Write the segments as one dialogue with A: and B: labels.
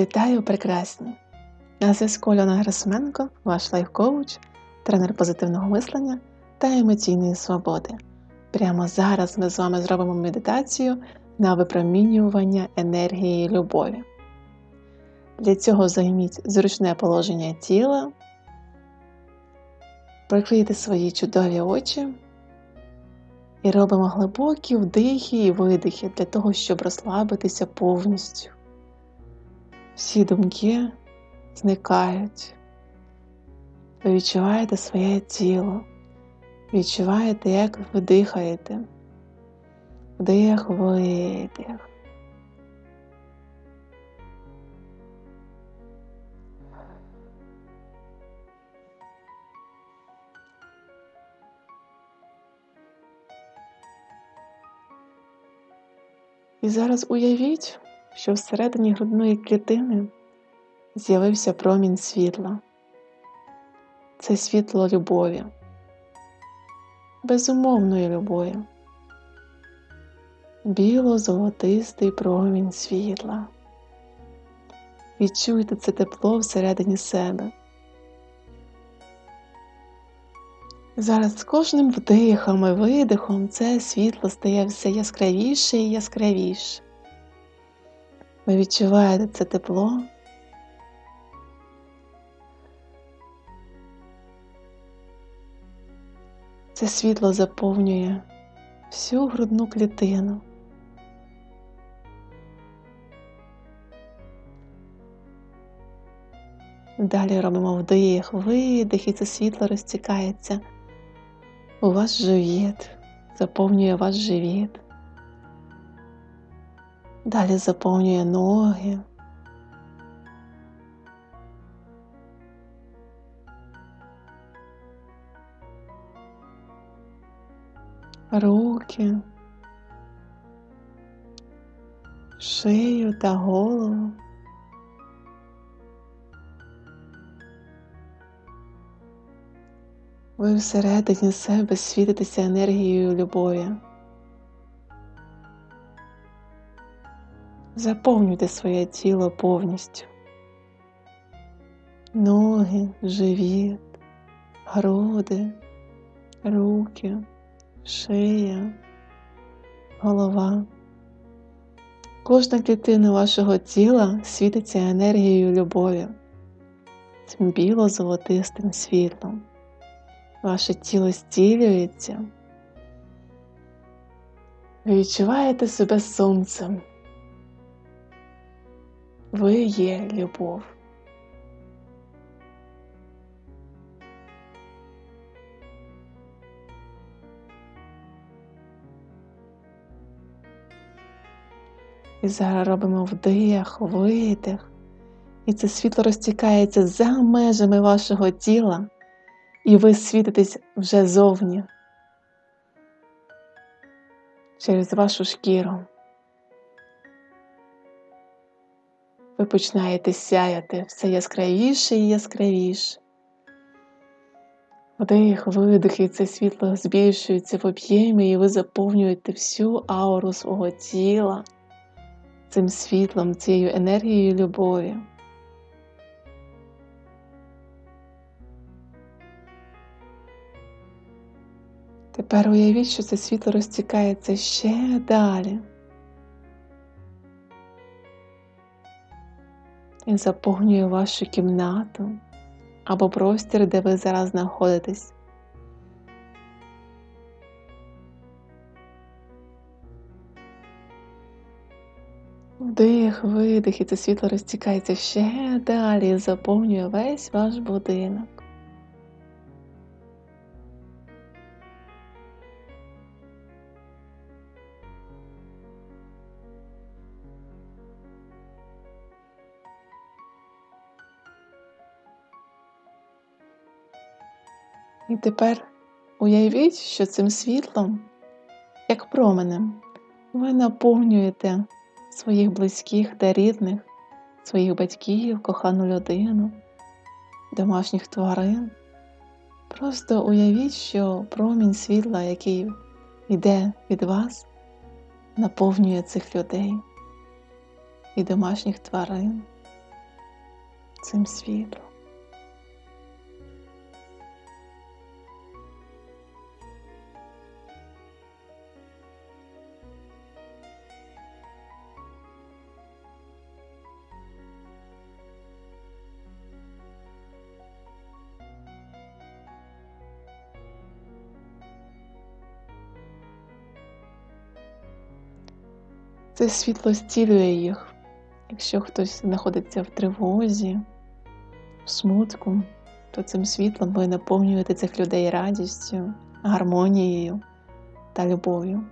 A: Вітаю, прекрасні! На зв'язку Альона Герасименко, ваш лайф-коуч, тренер позитивного мислення та емоційної свободи. Прямо зараз ми з вами зробимо медитацію на випромінювання енергії любові. Для цього займіть зручне положення тіла, прикрийте свої чудові очі і робимо глибокі вдихи і видихи для того, щоб розслабитися повністю. Всі думки зникають. Ви відчуваєте своє тіло, відчуваєте, як ви дихаєте. Вдих, видих. І зараз уявіть, що всередині грудної клітини з'явився промінь світла. Це світло любові, безумовної любові, біло-золотистий промінь світла. Відчуйте це тепло всередині себе. Зараз з кожним вдихом і видихом це світло стає все яскравіше і яскравіше. Ви відчуваєте це тепло. Це світло заповнює всю грудну клітину. Далі робимо вдих, видих, і це світло розтікається у ваш живіт, заповнює ваш живіт. Далі заповнює ноги. Руки, шию та голову. Ви всередині себе світитеся енергією любові. Заповнюйте своє тіло повністю. Ноги, живіт, груди, руки, шия, голова. Кожна клітина вашого тіла світиться енергією любові, цим біло-золотистим світлом. Ваше тіло стілюється. Ви відчуваєте себе сонцем. Ви є любов. І зараз робимо вдих, видих, і це світло розтікається за межами вашого тіла, і ви світитесь вже зовні через вашу шкіру. Ви починаєте сяяти все яскравіше і яскравіше. Вдих, видих, і це світло збільшується в об'ємі, і ви заповнюєте всю ауру свого тіла цим світлом, цією енергією любові. Тепер уявіть, що це світло розтікається ще далі. І заповнює вашу кімнату або простір, де ви зараз знаходитесь. Вдих, видих, і це світло розтікається ще далі і заповнює весь ваш будинок. І тепер уявіть, що цим світлом, як променем, ви наповнюєте своїх близьких та рідних, своїх батьків, кохану людину, домашніх тварин. Просто уявіть, що промінь світла, який йде від вас, наповнює цих людей і домашніх тварин, цим світлом. Це світло зцілює їх. Якщо хтось знаходиться в тривозі, в смутку, то цим світлом ви наповнюєте цих людей радістю, гармонією та любов'ю.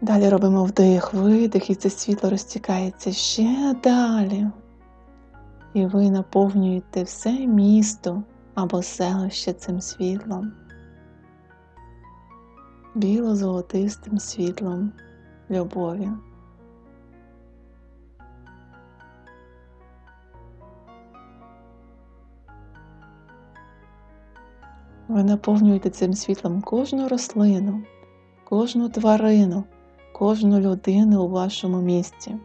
A: Далі робимо вдих, видих, і це світло розтікається ще далі. І ви наповнюєте все місто або селище цим світлом біло-золотистим світлом любові. Ви наповнюєте цим світлом кожну рослину, кожну тварину, кожну людину у вашому місті.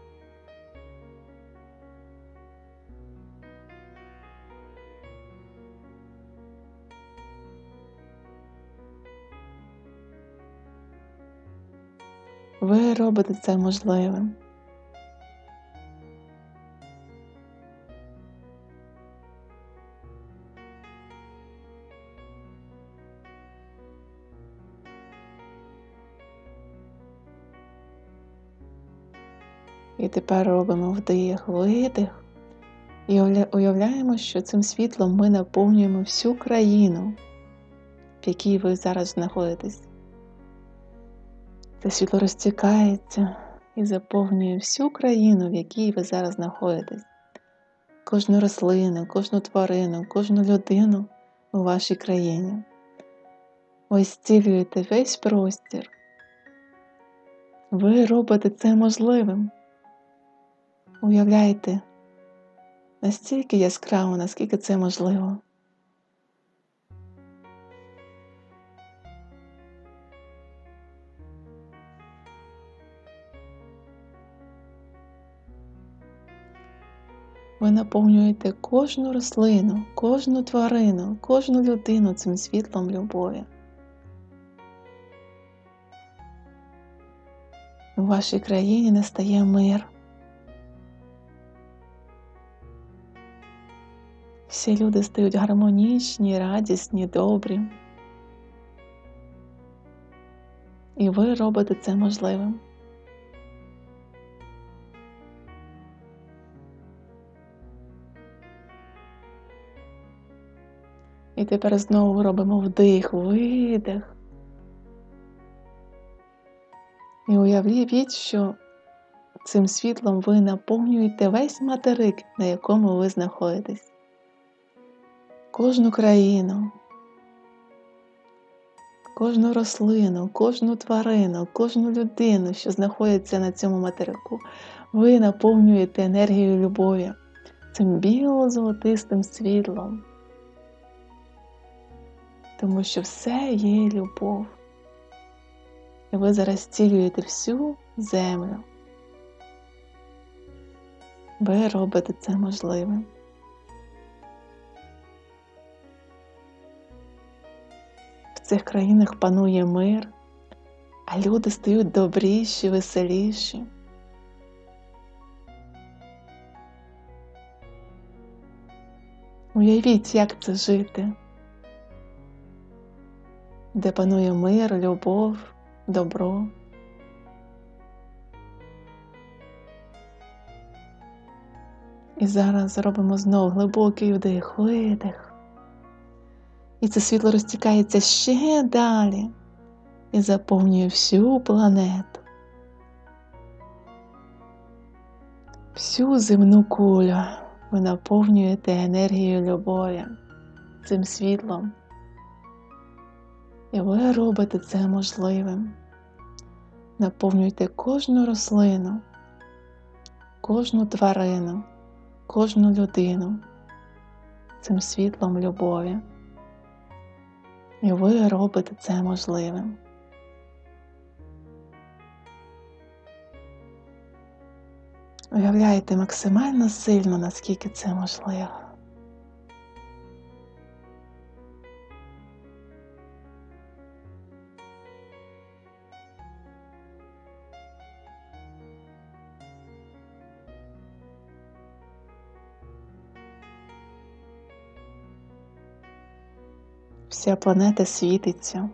A: Робите це можливим. І тепер робимо вдих, видих і уявляємо, що цим світлом ми наповнюємо всю країну, в якій ви зараз знаходитесь. Це світло розтікається і заповнює всю країну, в якій ви зараз знаходитесь. Кожну рослину, кожну тварину, кожну людину у вашій країні. Ви зцілюєте весь простір. Ви робите це можливим. Уявляйте настільки яскраво, наскільки це можливо. Ви наповнюєте кожну рослину, кожну тварину, кожну людину цим світлом любові. У вашій країні настає мир. Всі люди стають гармонічні, радісні, добрі. І ви робите це можливим. І тепер знову робимо вдих, видих. І уявіть, що цим світлом ви наповнюєте весь материк, на якому ви знаходитесь. Кожну країну, кожну рослину, кожну тварину, кожну людину, що знаходиться на цьому материку, ви наповнюєте енергією любові, цим біло-золотистим світлом тому що все є любов. І ви зараз цілюєте всю землю. Ви робите це можливим. В цих країнах панує мир, а люди стають добріші, веселіші. Уявіть, як це жити де панує мир, любов, добро. І зараз зробимо знову глибокий вдих, видих. І це світло розтікається ще далі і заповнює всю планету, всю земну кулю ви наповнюєте енергією любові, цим світлом. І ви робите це можливим. Наповнюйте кожну рослину, кожну тварину, кожну людину цим світлом любові. І ви робите це можливим. Уявляйте максимально сильно, наскільки це можливо. Вся планета світиться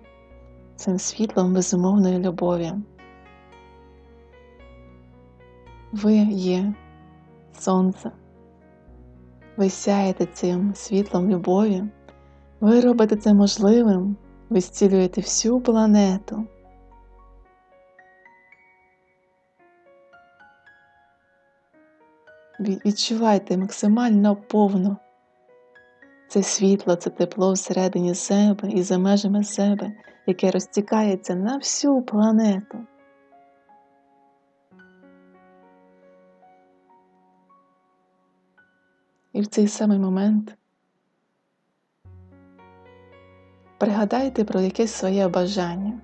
A: цим світлом безумовної любові. Ви є сонце. Ви сяєте цим світлом любові. Ви робите це можливим, ви зцілюєте всю планету. Відчувайте максимально повно це світло, це тепло всередині себе і за межами себе, яке розтікається на всю планету. І в цей самий момент пригадайте про якесь своє бажання,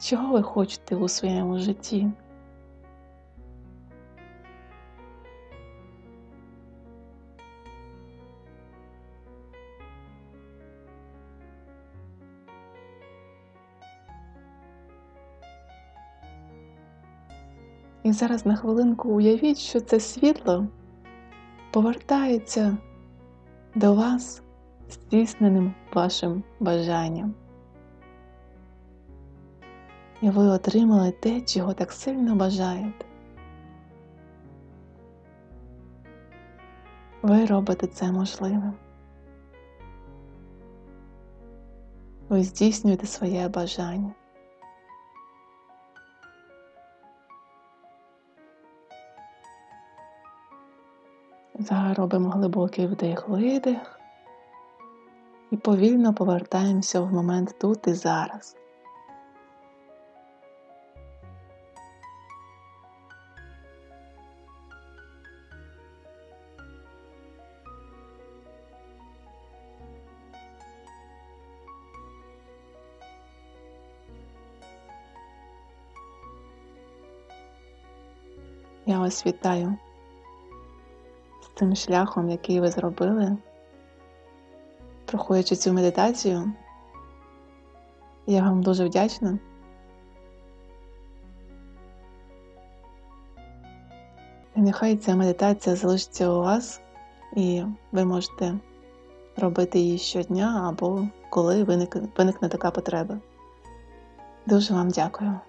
A: чого ви хочете у своєму житті. І зараз на хвилинку уявіть, що це світло повертається до вас здійсненим вашим бажанням. І ви отримали те, чого так сильно бажаєте. Ви робите це можливим. Ви здійснюєте своє бажання. Зараз робимо глибокий вдих-видих і повільно повертаємося в момент тут і зараз. Я вас вітаю тим шляхом, який ви зробили, проходячи цю медитацію. Я вам дуже вдячна. І нехай ця медитація залишиться у вас, і ви можете робити її щодня або коли виникне така потреба. Дуже вам дякую.